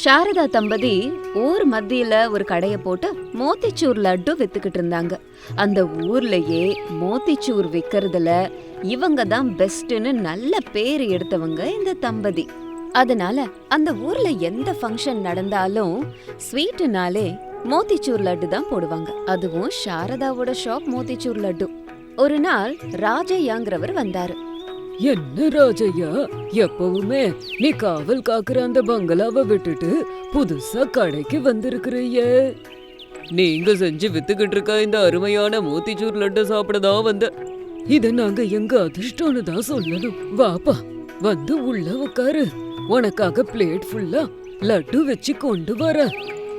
சாரதா தம்பதி ஊர் மத்தியில ஒரு கடைய போட்டு மோத்திச்சூர் லட்டு வித்துக்கிட்டு இருந்தாங்க. அந்த ஊர்லயே மோத்திச்சூர் விக்கிறதுல இவங்க தான் பெஸ்ட்னு நல்ல பேர் எடுத்தவங்க இந்த தம்பதி. அதனால அந்த ஊர்ல எந்த ஃபங்க்ஷன் நடந்தாலும் ஸ்வீட்டுனாலே மோத்திச்சூர் லட்டு தான் போடுவாங்க. அதுவும் சாரதாவோட ஷாப் மோத்திச்சூர் லட்டு. ஒரு நாள் ராஜையாங்கிறவர் வந்தாரு. என்ன ராஜையா எப்பவுமே நீ காவல் காக்குற அந்த பங்களாவை விட்டுட்டு புதுசா கடைக்கு வந்திருக்கிறியே. நீங்க செஞ்சு வித்துக்கிட்டு இருக்க இந்த அருமையான மோத்திச்சூர் லட்டு சாப்பிடதான் வந்த. இத நாங்க எங்க அதிர்ஷ்டம்னு தான் சொல்லணும். வாப்பா வந்து உள்ள உட்காரு உனக்காக பிளேட் ஃபுல்லா லட்டு வச்சு கொண்டு வர.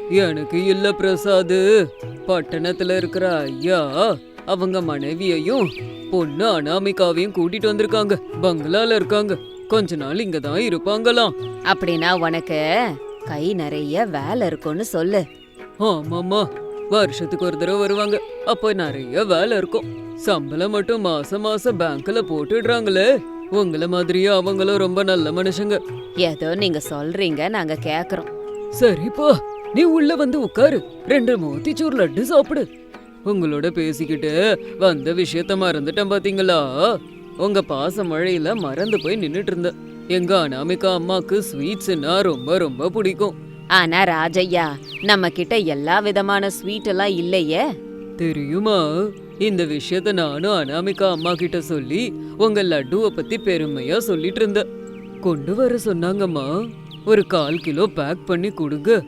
எனக்கு இல்ல பிரசாது. பட்டணத்துல இருக்கிற ஐயா அவங்க மனைவியையும் பொண்ணு அனாமிகாவையும் கூட்டிட்டு வந்திருக்காங்க. பங்களால இருக்காங்க. கொஞ்ச நாள் இங்க தான் இருப்பாங்களாம். அப்படின்னா உனக்கு கை நிறைய வேலை இருக்கும்னு சொல்லு. ஆமாமா வருஷத்துக்கு ஒரு தடவை வருவாங்க. அப்ப நிறைய வேலை இருக்கும். சம்பளம் மட்டும் மாசம் மாசம் பேங்க்ல போட்டுடுறாங்களே. உங்கள மாதிரியே அவங்களும் ரொம்ப நல்ல மனுஷங்க. ஏதோ நீங்க சொல்றீங்க நாங்க கேக்குறோம். சரிப்பா நீ உள்ள வந்து உட்காரு. ரெண்டு மோத்திச்சூர் லட்டு சாப்பிடு. உங்களோட பேசிக்கிட்டு வந்த விஷயத்த மறந்துட்டேன் பாத்தீங்களா? உங்க பாச மழையில மறந்து போய் நின்னுட்டு இருந்த எங்க அனாமிகா அம்மாக்கு ஸ்வீட்ஸ்னா ரொம்ப ரொம்ப பிடிக்கும். ஆனா ராஜையா நம்ம கிட்ட எல்லா விதமான ஸ்வீட் எல்லாம் இல்லையே? தெரியுமா? இந்த விஷயத்த நானும் அனாமிகா அம்மா கிட்ட சொல்லி உங்க லட்டுவை பத்தி பெருமையா சொல்லிட்டு இருந்தேன் கொண்டு வர சொன்னாங்கம்மா. ஒரு கால் கிலோ பேக் பண்ணி கொடுங்க.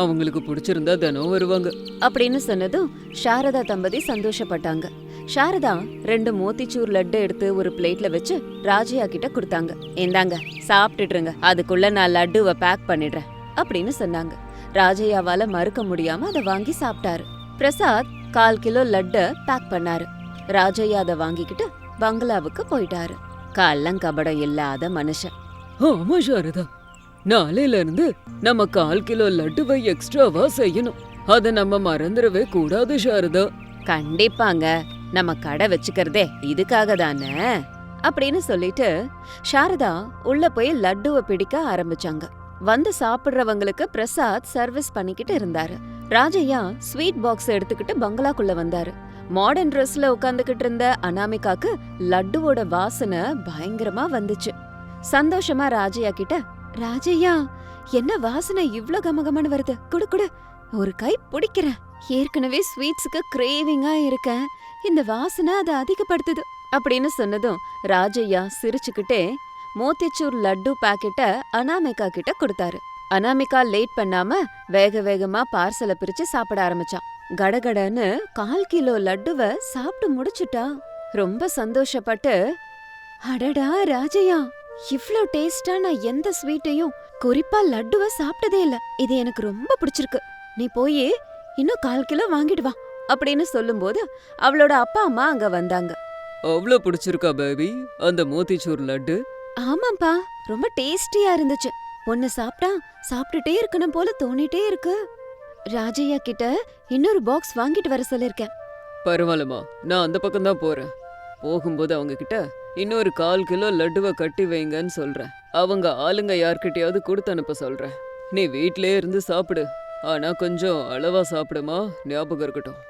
அவங்களுக்கு பிடிச்சிருந்தா தினம் வருவாங்க. அப்படின்னு சொன்னதும் சாரதா தம்பதி சந்தோஷப்பட்டாங்க. சாரதா ரெண்டு மோத்திச்சூர் லட்டு எடுத்து ஒரு பிளேட்ல வச்சு ராஜையா கிட்ட கொடுத்தாங்க. இந்தாங்க சாப்பிட்டுடுங்க அதுக்குள்ள நான் லட்டுவை பேக் பண்ணிடுறேன் அப்படின்னு சொன்னாங்க. ராஜையாவால மறுக்க முடியாம அதை வாங்கி சாப்பிட்டாரு. பிரசாத் கால் கிலோ லட்ட பேக் பண்ணாரு. ராஜையா அதை வாங்கிக்கிட்டு பங்களாவுக்கு போயிட்டாரு. கள்ளங்கபடம் இல்லாத மனுஷன். ஆமா சாரதா. நாளையில இருந்து நம்ம கால் கிலோ லட்டுவை எக்ஸ்ட்ராவா செய்யணும். அத நம்ம மறந்துடவே கூடாது சாரதா. கண்டிப்பாங்க. நம்ம கடை வச்சுக்கிறதே இதுக்காக தானே? அப்படின்னு சொல்லிட்டு சாரதா உள்ள போய் லட்டுவை பிடிக்க ஆரம்பிச்சாங்க. வந்து சாப்பிடுறவங்களுக்கு பிரசாத் சர்வீஸ் பண்ணிக்கிட்டு இருந்தாரு. ராஜையா ஸ்வீட் பாக்ஸ் எடுத்துக்கிட்டு பங்களாக்குள்ள வந்தாரு. மாடர்ன் ட்ரெஸ்ல உட்காந்துக்கிட்டு இருந்த அனாமிகாக்கு லட்டுவோட வாசனை பயங்கரமா வந்துச்சு. சந்தோஷமா ராஜையா கிட்ட ராஜையா என்ன வாசனை இவ்ளோ கமகமன்னு வருது? குடு குடு. ஒரு கை பிடிக்கிறேன் ஏற்கனவே ஸ்வீட்ஸுக்கு கிரேவிங்கா இருக்கேன். இந்த வாசனை அதை அதிகப்படுத்துது. அப்படின்னு சொன்னதும் ராஜையா சிரிச்சுக்கிட்டே மோத்திச்சூர் லட்டு பாக்கெட்ட அனாமிகா கிட்ட கொடுத்தாரு. அனாமிகா லேட் பண்ணாம வேக வேகமா பார்சலை பிரிச்சு சாப்பிட ஆரம்பிச்சான். கடகடன்னு கால் கிலோ லட்டுவ சாப்பிட்டு முடிச்சுட்டா. ரொம்ப சந்தோஷப்பட்டு அடடா ராஜையா இவ்ளோ டேஸ்டா நான் எந்த ஸ்வீட்டையும் குறிப்பா லட்டுவ சாப்பிட்டதே இல்ல. இது எனக்கு ரொம்ப பிடிச்சிருக்கு. நீ போய் இன்னும் கால் கிலோ வாங்கிட்டு வா அப்படின்னு சொல்லும்போது அவளோட அப்பா அம்மா அங்க வந்தாங்க. அவ்வளவு பிடிச்சிருக்கா பேபி அந்த மோத்திச்சூர் லட்டு? ஆமாப்பா ரொம்ப டேஸ்டியா இருந்துச்சு. ஒன்னு சாப்பிட்டா சாப்பிட்டுட்டே இருக்கணும் போல தோணிட்டே இருக்கு. ராஜையா கிட்ட இன்னொரு பாக்ஸ் வாங்கிட்டு வர சொல்லிருக்கேன் பரவாயில்லம்மா நான் அந்த பக்கம் தான் போறேன். போகும்போது அவங்க கிட்ட இன்னொரு கால் கிலோ லட்டுவை கட்டி வைங்கன்னு சொல்றேன். அவங்க ஆளுங்க யார்கிட்டயாவது கொடுத்து அனுப்ப சொல்றேன். நீ வீட்லயே இருந்து சாப்பிடு. ஆனா கொஞ்சம் அளவா சாப்பிடுமா? ஞாபகம் இருக்கட்டும்.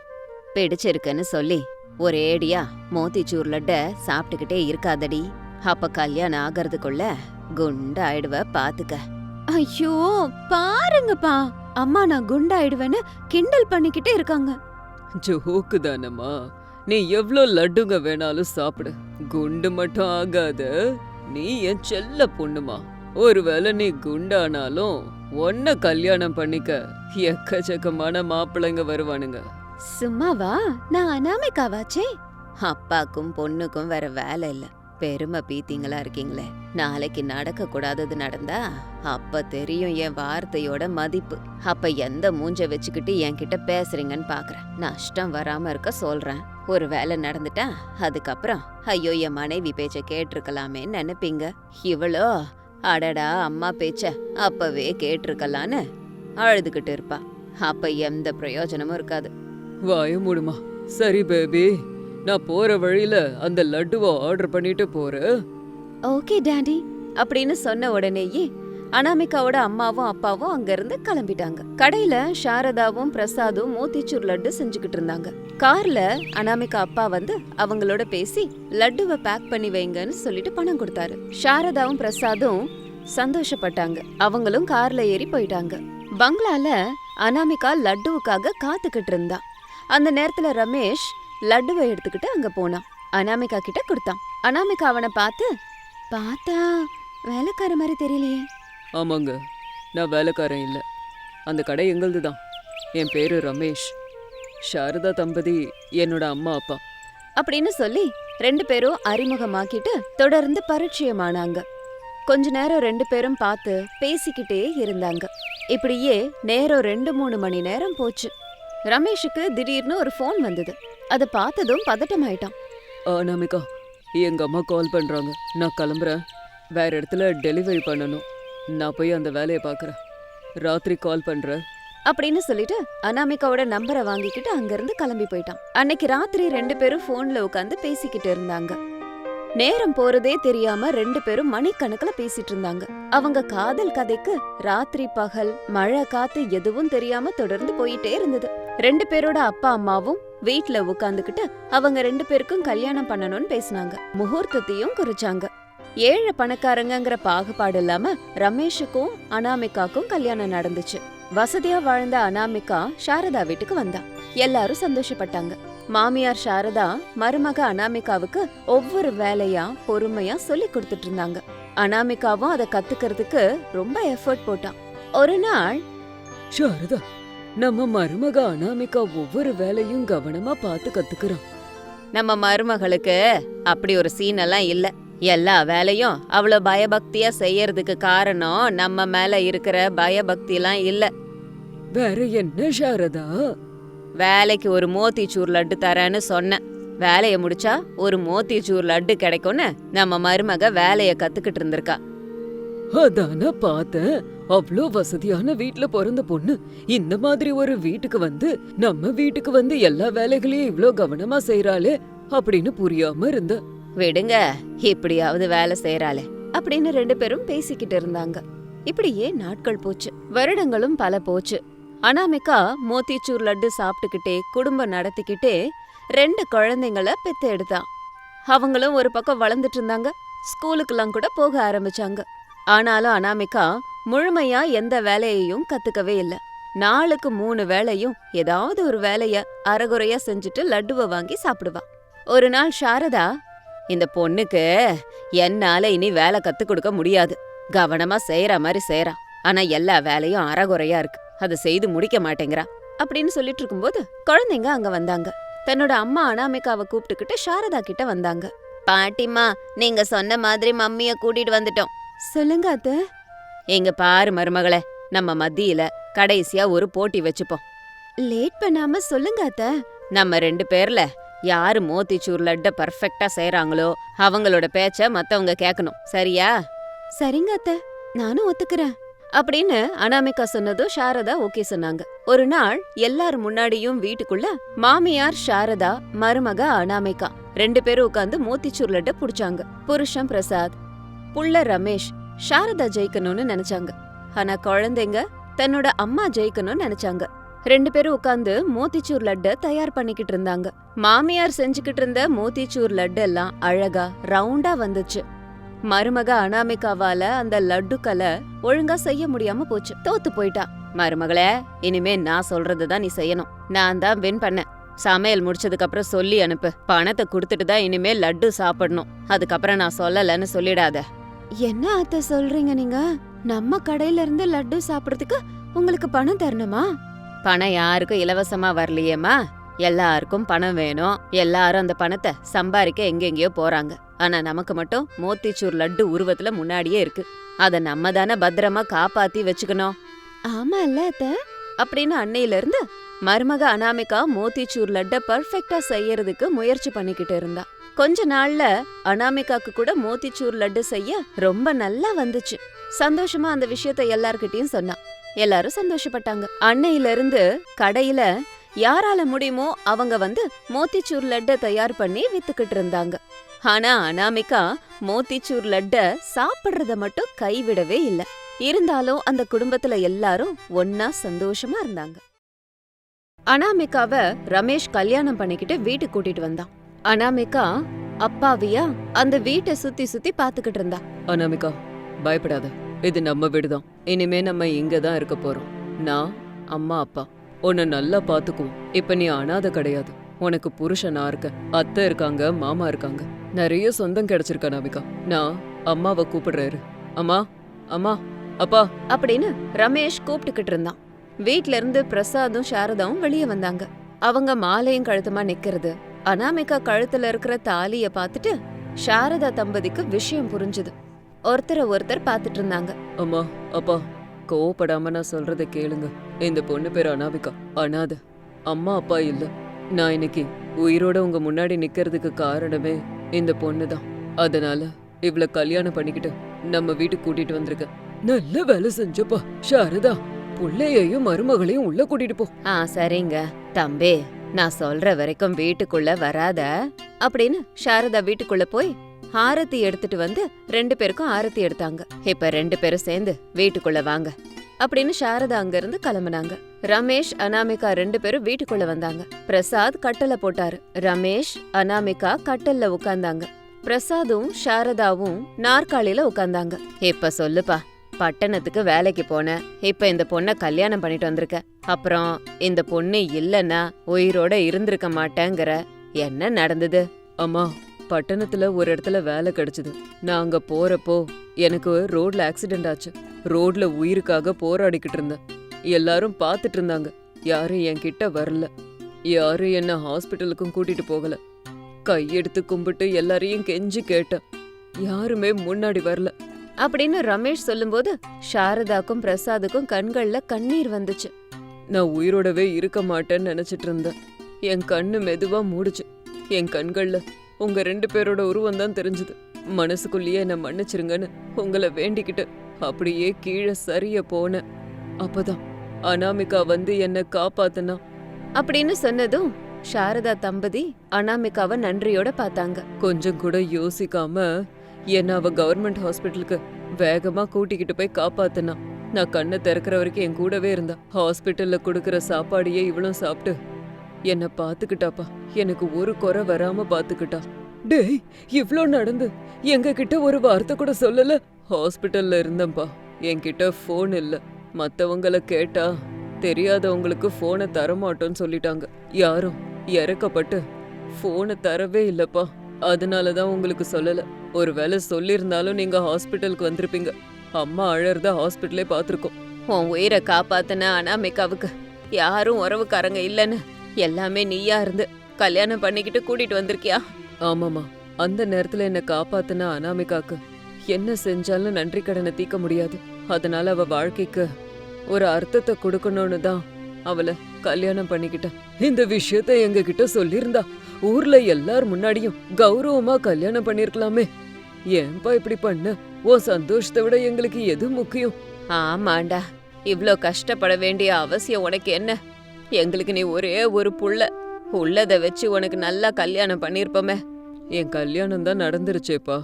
பிடிச்சிருக்குன்னு சொல்லி ஒரேடியா மோத்திச்சூர் லட்ட சாப்பிட்டுக்கிட்டே இருக்காதடி. அப்ப கல்யாணம் ஆகறதுக்குள்ள குண்டாயிடுவ பாத்துக்க. ஐயோ பாருங்கப்பா. அம்மா நான் குண்டாயிடுவேன்னு கிண்டல் பண்ணிக்கிட்டே இருக்காங்க. ஜோக்கு தானம்மா நீ எவ்வளோ லட்டுங்க வேணாலும் சாப்பிடு. குண்டு மட்டும் ஆகாத. நீ என் செல்ல பொண்ணுமா. ஒருவேளை நீ குண்டானாலும் ஒன்ன கல்யாணம் பண்ணிக்க எக்கச்சக்கமான மாப்பிள்ளைங்க வருவானுங்க. சும்மாவா? நான் அனாமிகாவாச்சே. அப்பாக்கும் பொண்ணுக்கும் வேற வேலை இல்ல. பெருமை பீத்திங்களா இருக்கீங்களே. நாளைக்கு நடக்க கூடாதது நடந்தா அப்ப தெரியும் என் வார்த்தையோட மதிப்பு. அப்ப எந்த மூஞ்ச வச்சுக்கிட்டு என்கிட்ட பேசுறீங்கன்னு பாக்குறேன். நஷ்டம் வராம இருக்க சொல்றேன். ஒரு வேலை நடந்துட்டா அதுக்கப்புறம் ஐயோ என் மனைவி பேச்ச கேட்டிருக்கலாமேன்னு நினைப்பீங்க. இவளோ அடடா அம்மா பேச்ச அப்பவே கேட்டிருக்கலான்னு அழுதுகிட்டு இருப்பா. அப்ப எந்த பிரயோஜனமும் இருக்காது. வாய மூடுமா. சரி பேபி. நான் போற வழியில அந்த லட்டுவை ஆர்டர் பண்ணிட்டு போறேன். Okay daddy. அப்படின்னு சொன்ன உடனேயே அனாமிகாவோட அம்மாவும் அப்பாவும் அங்கிருந்து கிளம்பிட்டாங்க. கடையில சாரதாவும் பிரசாதும் மோத்திச்சூர் லட்டு செஞ்சுக்கிட்டு இருந்தாங்க. கார்ல அனாமிகா அப்பா வந்து அவங்களோட பேசி லட்டுவை பேக் பண்ணி வைங்கன்னு சொல்லிட்டு பணம் கொடுத்தாரு. சாரதாவும் பிரசாதும் சந்தோஷப்பட்டாங்க. அவங்களும் கார்ல ஏறி போயிட்டாங்க. பங்களால அனாமிகா லட்டுவுக்காக காத்துக்கிட்டு இருந்தா. அந்த நேரத்துல ரமேஷ் லட்டுவை எடுத்துக்கிட்டு அங்க போனான். அனாமிகா கிட்ட கொடுத்தான். அனாமிகா அவனை பார்த்து பார்த்தா வேலைக்கார மாதிரி தெரியலையே. ஆமாங்க நான் வேலைக்காரன் இல்லை. அந்த கடை எங்களுது தான் என் பேரு ரமேஷ். சாரதா தம்பதி என்னோட அம்மா அப்பா. அப்படின்னு சொல்லி ரெண்டு பேரும் அறிமுகமாக்கிட்டு தொடர்ந்து பரிச்சயமானாங்க. கொஞ்ச நேரம் ரெண்டு பேரும் பார்த்து பேசிக்கிட்டே இருந்தாங்க. இப்படியே நேரம் ரெண்டு மூணு மணி நேரம் போச்சு. ரமேஷுக்கு திடீர்னு ஒரு ஃபோன் வந்தது. அதை பார்த்ததும் பதட்டமாயிட்டான். அனாமிகா எங்க அம்மா கால் பண்றாங்க. நான் கிளம்புறேன். வேற இடத்துல டெலிவரி பண்ணணும். நான் போய் அந்த வேலையை பார்க்குறேன். ராத்திரி கால் பண்ணுறேன் அப்படின்னு சொல்லிட்டு அனாமிகாவோட நம்பரை வாங்கிக்கிட்டு அங்கிருந்து கிளம்பி போயிட்டான். அன்னைக்கு ராத்திரி ரெண்டு பேரும் ஃபோன்ல உட்காந்து பேசிக்கிட்டு இருந்தாங்க. நேரம் போறதே தெரியாம ரெண்டு பேரும் மணிக்கணக்குல பேசிட்டு இருந்தாங்க. அவங்க காதல் கதைக்கு ராத்திரி பகல் மழை காத்து எதுவும் தெரியாம தொடர்ந்து போயிட்டே இருந்தது. ரெண்டு பேரோட அப்பா அம்மாவும் வீட்ல உட்காந்துக்கிட்டு அவங்க ரெண்டு பேருக்கும் கல்யாணம் பண்ணணும்னு பேசினாங்க. முகூர்த்தத்தையும் குறிச்சாங்க. ஏழை பணக்காரங்கங்கிற பாகுபாடு இல்லாம ரமேஷுக்கும் அனாமிகாக்கும் கல்யாணம் நடந்துச்சு. வசதியா வாழ்ந்த அனாமிகா சாரதா வீட்டுக்கு வந்தா. எல்லாரும் சந்தோஷப்பட்டாங்க. மாமியார் சாரதா மருமக அனாமிகாவுக்கு ஒவ்வொரு வேலையா பொறுமையா சொல்லி கொடுத்துட்டு இருந்தாங்க. அனாமிகாவும் அதை கத்துக்கிறதுக்கு ரொம்ப எஃபர்ட் போட்டான். ஒரு நாள் சாரதா நம்ம மருமக அனாமிகா ஒவ்வொரு வேலையும் கவனமா பார்த்து கத்துக்கிறான் நம்ம மருமகளுக்கு அப்படி ஒரு சீன் எல்லாம் இல்ல. எல்லா வேலையும் அவ்வளவு பயபக்தியா செய்யறதுக்கு காரணம் நம்ம மேல இருக்கிற பயபக்திலாம் இல்ல. வேற என்ன சாரதா? வேலைக்கு ஒரு மோத்திச்சூர் லட்டு தரேன்னு சொன்னேன். வேலைய முடிச்சா ஒரு மோத்திச்சூர் லட்டு கிடைக்கும்னு நம்ம மருமக வேலைய கத்துக்கிட்டு இருந்திருக்கா. அதான பார்த்தேன். அவ்ளோ வசதியான வீட்ல பிறந்த பொண்ணு. இந்த மாதிரி ஒரு வீட்டுக்கு வந்து நம்ம வீட்டுக்கு வந்து எல்லா வேலைகளையும் இவ்ளோ கவனமா செய்றாளே அப்படின்னு புரியாம இருந்த விடுங்க இப்படியாவது வேலை செய்யறாளே அப்படின்னு ரெண்டு பேரும் பேசிக்கிட்டு இருந்தாங்க. இப்படியே நாட்கள் போச்சு வருடங்களும் பல போச்சு. அனாமிகா மோத்திச்சூர் லட்டு சாப்பிட்டுக்கிட்டே குடும்பம் நடத்திக்கிட்டே ரெண்டு குழந்தைங்கள பெத்து எடுத்தான். அவங்களும் ஒரு பக்கம் வளர்ந்துட்டு இருந்தாங்க ஸ்கூலுக்கெல்லாம் கூட போக ஆரம்பிச்சாங்க. ஆனாலும் அனாமிகா முழுமையா எந்த வேலையையும் கத்துக்கவே இல்ல. நாளுக்கு மூணு வேலையும் ஏதாவது ஒரு வேலைய அறகுறையா செஞ்சுட்டு லட்டுவை வாங்கி சாப்பிடுவா. ஒரு நாள் சாரதா இந்த பொண்ணுக்கு என்னால இனி வேலை கத்து கொடுக்க முடியாது. கவனமா செய்யற மாதிரி செய்யறா ஆனா எல்லா வேலையும் அறகுறையா இருக்கு. அதை செய்து முடிக்க மாட்டேங்கிறா. அப்படின்னு சொல்லிட்டு இருக்கும்போது குழந்தைங்க அங்க வந்தாங்க. தன்னோட அம்மா அனாமிகாவை கூப்பிட்டுக்கிட்டு சாரதா கிட்ட வந்தாங்க. பாட்டிம்மா நீங்க சொன்ன மாதிரி மம்மிய கூட்டிட்டு வந்துட்டோம். சொல்லுங்க அத்த. எங்க பாரு மருமகளே நம்ம மத்தியில கடைசியா ஒரு போட்டி வச்சுப்போம். லேட் பண்ணாம சொல்லுங்க அத்த. நம்ம ரெண்டு பேர்ல யாரு மோத்திச்சூர் லட்ட பர்ஃபெக்ட்டா செய்றாங்களோ அவங்களோட பேச்ச மத்தவங்க கேட்கணும் சரியா? சரிங்க அத்த. நானும் ஒத்துக்கிறேன். அப்படின்னு அனாமிகா சொன்னதும் சாரதா ஓகே சொன்னாங்க. ஒரு நாள் எல்லார் முன்னாடியும் வீட்டுக்குள்ள மாமியார் சாரதா மருமக அனாமிகா ரெண்டு பேரும் உட்காந்து மோத்திச்சூர் லட்ட புடிச்சாங்க. புருஷன் பிரசாத் புள்ள ரமேஷ் சாரதா ஜெயிக்கணும்னு நினைச்சாங்க. ஆனா குழந்தைங்க தன்னோட அம்மா ஜெயிக்கணும்னு நினைச்சாங்க. ரெண்டு பேரும் உட்காந்து மோத்திச்சூர் லட்ட தயார் பண்ணிக்கிட்டு இருந்தாங்க. மாமியார் செஞ்சுக்கிட்டு இருந்த மோத்திச்சூர் லட்டு எல்லாம் அழகா ரவுண்டா வந்துச்சு. மருமக அனாமிகாவால அந்த லட்டுக்களை ஒழுங்கா செய்ய முடியாம போச்சு. தோத்து போயிட்டா. மருமகளே இனிமே நான் சொல்றதுதான் நீ செய்யணும். நான் தான் வின் பண்ணேன் சமையல் முடிச்சதுக்கு அப்புறம் சொல்லி அனுப்பு. பணத்தை கொடுத்துட்டு தான் இனிமே லட்டு சாப்பிடணும். அதுக்கப்புறம் நான் சொல்லலன்னு சொல்லிடாத. என்ன அத்த சொல்றீங்க நீங்க? நம்ம கடையில இருந்து லட்டு சாப்பிடுறதுக்கு உங்களுக்கு பணம் தரணுமா? பணம் யாருக்கும் இலவசமா வரலையேம்மா? எல்லாருக்கும் பணம் வேணும். எல்லாரும் அந்த பணத்தை சம்பாதிக்க எங்கெங்கயோ போறாங்க. ஆனா நமக்கு மட்டும் மோத்திச்சூர் லட்டு உருவத்துல முன்னாடியே இருக்கு. அத நம்ம தானே பத்திரமா காப்பாத்தி வச்சுக்கணும். ஆமா இல்ல அத்த. அப்படின்னு அன்னையில இருந்து மருமக அனாமிகா மோத்திச்சூர் லட்ட பர்ஃபெக்ட்டா செய்யறதுக்கு முயற்சி பண்ணிக்கிட்டு இருந்தா. கொஞ்ச நாள்ல அனாமிகாக்கு கூட மோத்திச்சூர் லட்டு செய்ய ரொம்ப நல்லா வந்துச்சு. சந்தோஷமா அந்த விஷயத்த எல்லார்கிட்டயும் சொன்னா. எல்லாரும் சந்தோஷப்பட்டாங்க. அன்னையில இருந்து கடையில யாரால முடியுமோ அவங்க வந்து மோத்திச்சூர் லட்ட தயார் பண்ணி வித்துக்கிட்டு இருந்தாங்க. ஆனா அனாமிகா மோத்திச்சூர் லட்ட சாப்பிடுறத மட்டும் கைவிடவே இல்ல. இருந்தாலும் அந்த குடும்பத்துல எல்லாரும் ஒன்னா சந்தோஷமா இருந்தாங்க. அனாமிகாவ ரமேஷ் கல்யாணம் பண்ணிக்கிட்டு வீட்டுக்கு கூட்டிட்டு வந்தான். அனாமிகா அப்பாவியா அந்த வீட்டை சுத்தி சுத்தி பாத்துக்கிட்டு இருந்தா. அனாமிகா பயப்படாத. இது நம்ம வீடுதான். இனிமே நம்ம இங்க தான் இருக்க போறோம். நான் அம்மா அப்பா உன்னை நல்லா பாத்துக்குவோம். இப்ப நீ அனாதை கிடையாது. உனக்கு புருஷனா இருக்க அத்தை இருக்காங்க மாமா இருக்காங்க. நிறைய சொந்தம் கிடைச்சிருக்க நவிகா. நான் அம்மாவை கூப்பிடுறாரு. அம்மா அம்மா அப்பா. அப்படின்னு ரமேஷ் கூப்பிட்டுக்கிட்டு இருந்தான். வீட்ல இருந்து பிரசாதும் சாரதாவும் வெளியே வந்தாங்க. அவங்க மாலையும் கழுத்துமா நிக்கிறது. அனாமிகா கழுத்துல இருக்கிற தாலிய பார்த்துட்டு சாரதா தம்பதிக்கு விஷயம் புரிஞ்சுது. ஒருத்தரை ஒருத்தர் பார்த்துட்டு இருந்தாங்க. அம்மா அப்பா கோவப்படாம நான் சொல்றத கேளுங்க. இந்த பொண்ணு பேர் அனாமிகா அனாதை. அம்மா அப்பா இல்ல. நான் இன்னைக்கு உயிரோட உங்க முன்னாடி நிக்கிறதுக்கு காரணமே இந்த பொண்ணு தான் அதனால இவள கல்யாணம் பண்ணிக்கிட்டு நம்ம வீட்டுக்கு கூட்டிட்டு வந்திருக்கேன். நல்ல வேலை செஞ்சப்பா சாரதா. புள்ளையையும் மருமகளையும் உள்ள கூட்டிட்டு போ. ஆ சரிங்க. தம்பி நான் சொல்ற வரைக்கும் வீட்டுக்குள்ள வராத. அப்படின்னு சாரதா வீட்டுக்குள்ள போய் ஆரத்தி எடுத்துட்டு வந்து ரெண்டு பேருக்கும் ஆரத்தி எடுத்தாங்க. இப்ப ரெண்டு பேரும் சேர்ந்து வீட்டுக்குள்ள வாங்க. அப்படின்னு சாரதா அங்க இருந்து கிளம்புனாங்க. ரமேஷ் அனாமிகா ரெண்டு பேரும் வீட்டுக்குள்ள வந்தாங்க. பிரசாத் கட்டல போட்டாரு. ரமேஷ் அனாமிகா கட்டல்ல உட்கார்ந்தாங்க. பிரசாதும் சாரதாவும் நாற்காலியில உட்கார்ந்தாங்க. இப்ப சொல்லுப்பா பட்டணத்துக்கு வேலைக்கு போன இப்ப இந்த பொண்ண கல்யாணம் பண்ணிட்டு வந்திருக்க. அப்புறம் இந்த பொண்ணு இல்லன்னா உயிரோட இருந்திருக்க மாட்டேங்கிற என்ன நடந்தது? அம்மா பட்டணத்துல ஒரு இடத்துல வேலை கிடைச்சது. நான் அங்க போறப்போ எனக்கு ரோட்ல ஆக்சிடென்ட் ஆச்சு. ரோட்ல உயிருக்காக போராடிக்கிட்டு இருந்தேன். எல்லாரும் பார்த்துட்டு இருந்தாங்க. யாரும் என் கிட்ட வரல. யாரும் என்ன ஹாஸ்பிட்டலுக்கும் கூட்டிட்டு போகல. கையெடுத்து கும்பிட்டு எல்லாரையும் கெஞ்சி கேட்டேன். யாருமே முன்னாடி வரல. அப்படின்னு ரமேஷ் சொல்லும்போது சாரதாக்கும் பிரசாதுக்கும் கண்கள்ல கண்ணீர் வந்துச்சு. நான் உயிரோடவே இருக்க மாட்டேன்னு நினைச்சிட்டு இருந்தேன். என் கண்ணு மெதுவா மூடுச்சு. என் கண்கள்ல உங்க ரெண்டு பேரோட உருவம் தான் தெரிஞ்சது. மனசுக்குள்ளேயே என்ன மன்னிச்சிருங்கன்னு உங்களை வேண்டிக்கிட்டு அப்படியே கீழே சரிய போனேன். அப்பதான் அனாமிகா வந்து என்ன காப்பாத்துனா. அப்படின்னு சொன்னதும் சாரதா தம்பதி அனாமிகாவை நன்றியோட பார்த்தாங்க. கொஞ்சம் கூட யோசிக்காம என்ன அவ கவர்மெண்ட் ஹாஸ்பிட்டலுக்கு வேகமா கூட்டிக்கிட்டு போய் காப்பாத்துனா. நான் கண்ணை திறக்கிற வரைக்கும் என் கூடவே இருந்தா. ஹாஸ்பிட்டல்ல கொடுக்கற சாப்பாடையே இவளும் சாப்பிட்டு என்னை பாத்துக்கிட்டாப்பா எனக்கு ஒரு குறை வராம பாத்துக்கிட்டா டேய் இவ்ளோ நடந்து. எங்க கிட்ட ஒரு வார்த்தை கூட சொல்லல. ஹாஸ்பிட்டல்ல இருந்தேன்பா என்கிட்ட ஃபோன் இல்ல. மத்தவங்கள கேட்டா தெரியாதவங்களுக்கு ஃபோனை தரமாட்டோன்னு சொல்லிட்டாங்க. யாரும் இறக்கப்பட்டு ஃபோனை தரவே இல்லப்பா. அதனால தான் உங்களுக்கு சொல்லல. ஒருவேளை சொல்லியிருந்தாலும் நீங்க ஹாஸ்பிட்டலுக்கு வந்திருப்பீங்க. அம்மா அழறத ஹாஸ்பிட்டலே பார்த்துருக்கோம். உன் உயிரை காப்பாத்தின அனாமிகாவுக்கு யாரும் உறவுக்காரங்க இல்லைன்னு எல்லாமே நீயா இருந்து கல்யாணம் பண்ணிக்கிட்டு கூட்டிட்டு வந்திருக்கியா? ஆமாமா அந்த நேரத்துல என்ன காப்பாத்துன அனாமிகாக்கு என்ன செஞ்சாலும் நன்றி கடனை தீர்க்க முடியாது. அதனால அவ வாழ்க்கைக்கு ஒரு அர்த்தத்தை கொடுக்கணும்னு தான் அவளை கல்யாணம் பண்ணிக்கிட்டேன். இந்த விஷயத்த எங்க கிட்ட சொல்லியிருந்தா ஊர்ல எல்லார் முன்னாடியும் கௌரவமா கல்யாணம் பண்ணிருக்கலாமே. ஏன்பா இப்படி பண்ண? உன் சந்தோஷத்தை விட எங்களுக்கு எது முக்கியம்? ஆமாண்டா. இவ்ளோ கஷ்டப்பட வேண்டிய அவசியம் உனக்கு என்ன? எங்களுக்கு நீ ஒரே ஒரு புள்ள. உள்ளத வச்சு உனக்கு நல்லா கல்யாணம் பண்ணிருப்போமே. என் கல்யாணம் தான் நடந்துருச்சேப்பா.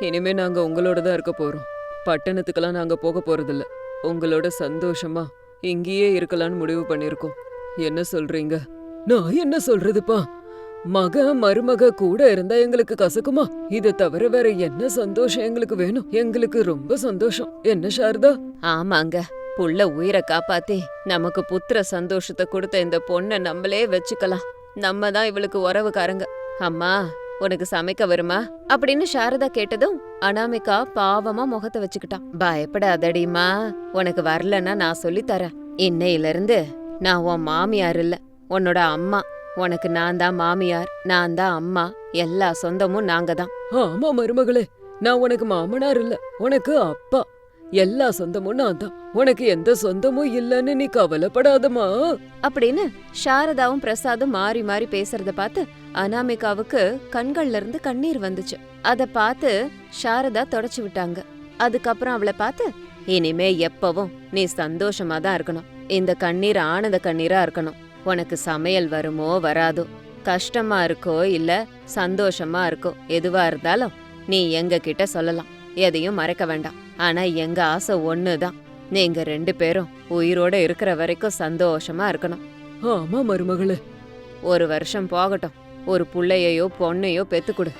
இனிமே நாங்க உங்களோட தான் இருக்க போறோம். பட்டணத்துக்கெல்லாம் நாங்க போக போறதில்ல. உங்களோட சந்தோஷமா இங்கேயே இருக்கலாம்னு முடிவு பண்ணிருக்கோம். என்ன சொல்றீங்க? நான் என்ன சொல்றதுப்பா? மக மருமக கூட இருந்தா எங்களுக்கு கசக்குமா? இதை தவிர வேற என்ன சந்தோஷம் எங்களுக்கு வேணும்? எங்களுக்கு ரொம்ப சந்தோஷம். என்ன சாரதா? ஆமாங்க. புள்ள உயிரை காப்பாத்தி நமக்கு புத்திர சந்தோஷத்தை கொடுத்த இந்த பொண்ணை நம்மளே வச்சுக்கலாம். நம்ம தான் இவளுக்கு உறவுக்காரங்க. அம்மா உனக்கு சமைக்க வருமா? அப்படின்னு சாரதா கேட்டதும் அனாமிகா பாவமா முகத்தை வச்சுக்கிட்டான். பயப்படாதடிமா உனக்கு வரலன்னா நான் சொல்லித்தரேன். இன்னையில இருந்து நான் உன் மாமியார் இல்ல உன்னோட அம்மா. உனக்கு நான் தான் மாமியார் நான் தான் அம்மா. எல்லா சொந்தமும் நாங்க தான். ஆமா மருமகளே நான் உனக்கு மாமனார் இல்ல உனக்கு அப்பா. எல்லா சொந்தமும் நான் தான். உனக்கு எந்த சொந்தமும் இல்லைன்னு நீ கவலைப்படாதமா அப்படின்னு சாரதாவும் பிரசாதும் மாறி மாறி பேசுறத பார்த்து அனாமிகாவுக்கு கண்கள்ல இருந்து கண்ணீர் வந்துச்சு. அத பார்த்து சாரதா தொடச்சு விட்டாங்க. அதுக்கப்புறம் அவளை பார்த்து இனிமே எப்பவும் நீ சந்தோஷமா தான் இருக்கணும். இந்த கண்ணீர் ஆனந்த கண்ணீரா இருக்கணும். உனக்கு சமையல் வருமோ வராதோ? கஷ்டமா இருக்கோ இல்ல சந்தோஷமா இருக்கோ? எதுவா இருந்தாலும் நீ எங்க கிட்ட சொல்லலாம். எதையும் மறைக்க வேண்டாம். ஆனா எங்க ஆசை ஒண்ணுதான். நீங்க ரெண்டு பேரும் உயிரோட இருக்கிற வரைக்கும் சந்தோஷமா இருக்கணும். ஆமா மருமகளே. ஒரு வருஷம் போகட்டும். ஒரு புள்ளையையோ பொண்ணையோ பெத்துக்குடு.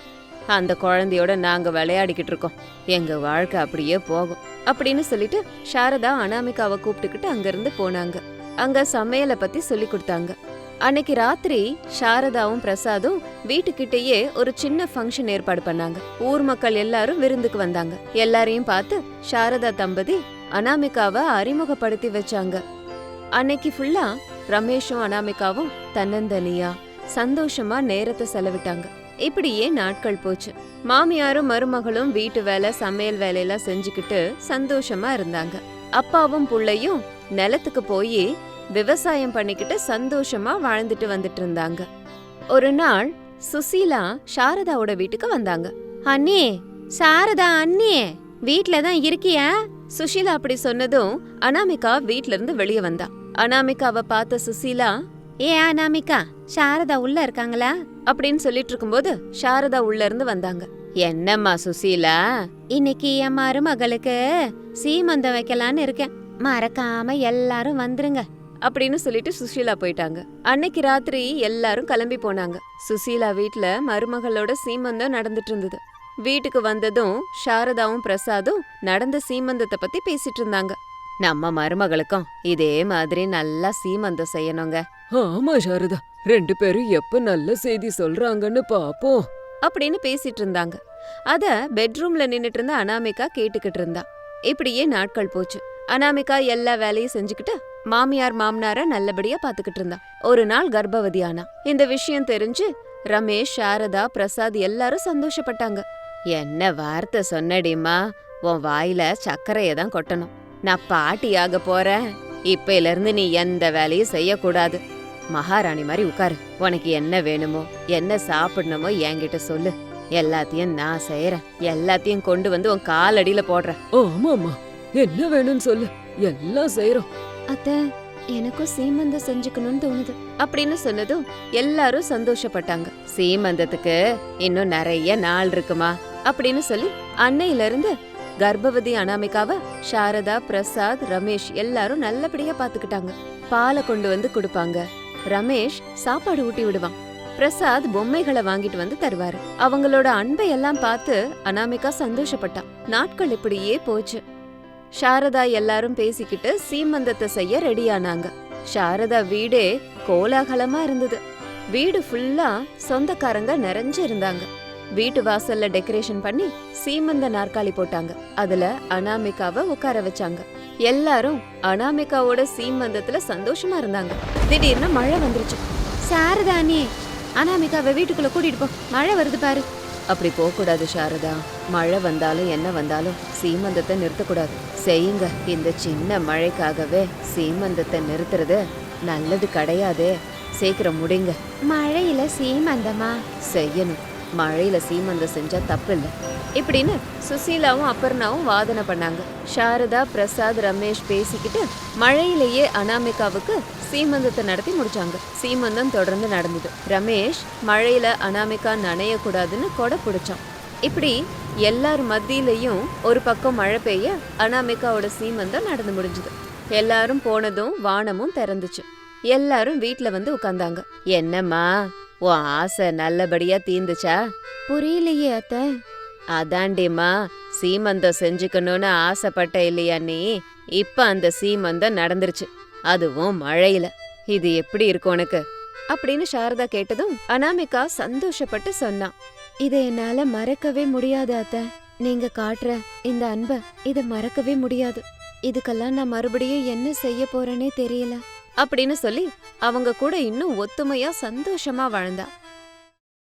அந்த குழந்தையோட நாங்க விளையாடிக்கிட்டு இருக்கோம். எங்க வாழ்க்கை அப்படியே போகும். அப்படின்னு சொல்லிட்டு சாரதா அனாமிகாவை கூப்பிட்டுக்கிட்டு அங்கிருந்து போனாங்க. அங்க சமையலை பத்தி சொல்லி கொடுத்தாங்க. அன்னைக்கு ராத்திரி சாரதாவும் பிரசாதும் வீட்டுக்கிட்டேயே ஒரு சின்ன ஃபங்க்ஷன் ஏற்பாடு பண்ணாங்க. ஊர் மக்கள் எல்லாரும் விருந்துக்கு வந்தாங்க. எல்லாரையும் பார்த்து சாரதா தம்பதி அனாமிகாவை அறிமுகப்படுத்தி வச்சாங்க. அன்னைக்கு ஃபுல்லா ரமேஷும் அனாமிகாவும் தன்னந்தனியா சந்தோஷமா நேரத்தை செலவிட்டாங்க. இப்படியே நாட்கள் போச்சு. மாமியாரும் மருமகளும் வீட்டு வேலை சமையல் வேலையெல்லாம் செஞ்சுக்கிட்டு சந்தோஷமா இருந்தாங்க. அப்பாவும் புள்ளையும் நிலத்துக்கு போய் விவசாயம் பண்ணிக்கிட்டு சந்தோஷமா வாழ்ந்துட்டு வந்துட்டு இருந்தாங்க. ஒரு நாள் சுசீலா சாரதாவோட வீட்டுக்கு வந்தாங்க. அண்ணே சாரதா அண்ணே வீட்ல தான் இருக்கியா? சுஷீலா அப்படி சொன்னதும் அனாமிகா வீட்ல இருந்து வெளியே வந்தா. அனாமிகாவை பார்த்த சுசீலா ஏ அனாமிகா சாரதா உள்ள இருக்காங்களா? அப்படின்னு சொல்லிட்டு இருக்கும்போது சாரதா உள்ள இருந்து வந்தாங்க. என்னம்மா சுசீலா இன்னைக்கு என் மருமகளுக்கு சீமந்தம் வைக்கலான்னு இருக்கேன். மறக்காம எல்லாரும் வந்துருங்க. அப்படின்னு சொல்லிட்டு சுசீலா போயிட்டாங்க. அன்னைக்கு ராத்திரி எல்லாரும் கிளம்பி போனாங்க. சுசீலா வீட்ல மருமகளோட சீமந்தம் நடந்துட்டு இருந்தது. வீட்டுக்கு வந்ததும் சாரதாவும் பிரசாதும் நடந்த சீமந்தத்தை பத்தி பேசிட்டு இருந்தாங்க. நம்ம மருமகளுக்கும் இதே மாதிரி நல்லா சீமந்தம் செய்யணுங்க. ஆமா சாரதா ரெண்டு பேரும் எப்ப நல்ல செய்தி சொல்றாங்கன்னு பாப்போம். அப்படின்னு பேசிட்டு இருந்தாங்க. அத பெட்ரூம்ல நின்னுட்டு இருந்த அனாமிகா கேட்டுக்கிட்டு இருந்தா. இப்படியே நாட்கள் போச்சு. அனாமிகா எல்லா வேலையும் செஞ்சுக்கிட்டு மாமியார் மாமனார நல்லபடியா பாத்துக்கிட்டு இருந்தா. ஒரு நாள் கர்ப்பவதி ஆனா. இந்த விஷயம் தெரிஞ்சு ரமேஷ் சாரதா பிரசாத் எல்லாரும் சந்தோஷப்பட்டாங்க. என்ன வார்த்தை சொன்னடிமா உன் வாயில சர்க்கரைய தான் கொட்டணும். நான் பாட்டியாக போறேன். இப்பையில இருந்து நீ எந்த வேலையும் செய்யக்கூடாது. மகாராணி மாதிரி உட்காரு. உனக்கு என்ன வேணுமோ என்ன சாப்பிடணுமோ என்கிட்ட சொல்லு. எல்லாத்தையும் நான் செய்யறேன் எல்லாத்தையும் கொண்டு வந்து உன் காலடியில போடுறேன். ஆமாமா என்ன வேணும்னு சொல்லு. எல்லாம் செய்யறோம் அத்த எனக்கும் சீமந்தம் செஞ்சுக்கணும்னு தோணுது. அப்படின்னு சொன்னதும் எல்லாரும் சந்தோஷப்பட்டாங்க. சீமந்தத்துக்கு இன்னும் நிறைய நாள் இருக்குமா? அப்படின்னு சொல்லி அன்னையில இருந்து கர்ப்பவதி அனாமிகாவ சாரதா பிரசாத் ரமேஷ் எல்லாரும் நல்லபடியா பாத்துக்கிட்டாங்க. பாலை கொண்டு வந்து கொடுப்பாங்க. ரமேஷ் சாப்பாடு ஊட்டி விடுவான். பிரசாத் பொம்மைகளை வாங்கிட்டு வந்து தருவாரு. அவங்களோட அன்பை எல்லாம் பார்த்து அனாமிகா சந்தோஷப்பட்டான் நாட்கள் இப்படியே போச்சு. சாரதா எல்லாரும் பேசிக்கிட்டு சீமந்தத்தை செய்ய ரெடியானாங்க. சாரதா வீடே கோலாகலமா இருந்தது. வீடு ஃபுல்லா சொந்தக்காரங்க நிறைஞ்சு இருந்தாங்க. வீட்டு வாசல்ல டெக்கரேஷன் பண்ணி சீமந்த நாற்காலி போட்டாங்க. அதுல அனாமிகாவை உட்கார வச்சாங்க. எல்லாரும் அனாமிகாவோட சீமந்தத்துல சந்தோஷமா இருந்தாங்க. திடீர்னு மழை வந்துருச்சு. சாரதா அனாமிகாவை வீட்டுக்குள்ள கூட்டிட்டு போ. மழை வருது பாரு. அப்படி போக கூடாது சாரதா. மழை வந்தாலும் என்ன வந்தாலும் சீமந்தத்தை நிறுத்தக்கூடாது. செய்யுங்க. இந்த சின்ன மழைக்காகவே சீமந்தத்தை நிறுத்துறது நல்லது கிடையாதே. சீக்கிரம் முடிங்க. மழையில சீமந்தமா? செய்யணும். மழையில சீமந்தம் செஞ்சா தப்பு இல்ல இப்படின்னு சுசீலாவும் அப்பர்ணாவும் வாதனை பண்ணாங்க. சாரதா பிரசாத் ரமேஷ் பேசிக்கிட்டு மழையிலேயே அனாமிகாவுக்கு சீமந்தத்தை நடத்தி முடிச்சாங்க. சீமந்தம் தொடர்ந்து நடந்தது. ரமேஷ் மழையில அனாமிகா நனைய கூடாதுன்னு கொடை பிடிச்சான். இப்படி எல்லார் மத்தியிலையும் ஒரு பக்கம் மழை பெய்ய அனாமிகாவோட சீமந்தம் நடந்து முடிஞ்சது. எல்லாரும் போனதும் வானமும் திறந்துச்சு. எல்லாரும் வீட்டில் வந்து உட்கார்ந்தாங்க என்னம்மா உன் ஆசை நல்லபடியா தீந்துச்சா? புரியலையே அத்த. அதாண்டிம்மா சீமந்தம் செஞ்சுக்கணும்னு ஆசைப்பட்ட இல்லையா நீ? இப்ப அந்த சீமந்தம் நடந்துருச்சு. அதுவும் மழையில. இது எப்படி இருக்கும் உனக்கு? அப்படின்னு சாரதா கேட்டதும் அனாமிகா சந்தோஷப்பட்டு சொன்னான். இதை என்னால மறக்கவே முடியாது அத்த. நீங்க காட்டுற இந்த அன்ப இத மறக்கவே முடியாது. இதுக்கெல்லாம் நான் மறுபடியும் என்ன செய்ய போறேனே தெரியல. அப்படின்னு சொல்லி அவங்க கூட இன்னும் ஒத்துமையா சந்தோஷமா வாழ்ந்தா.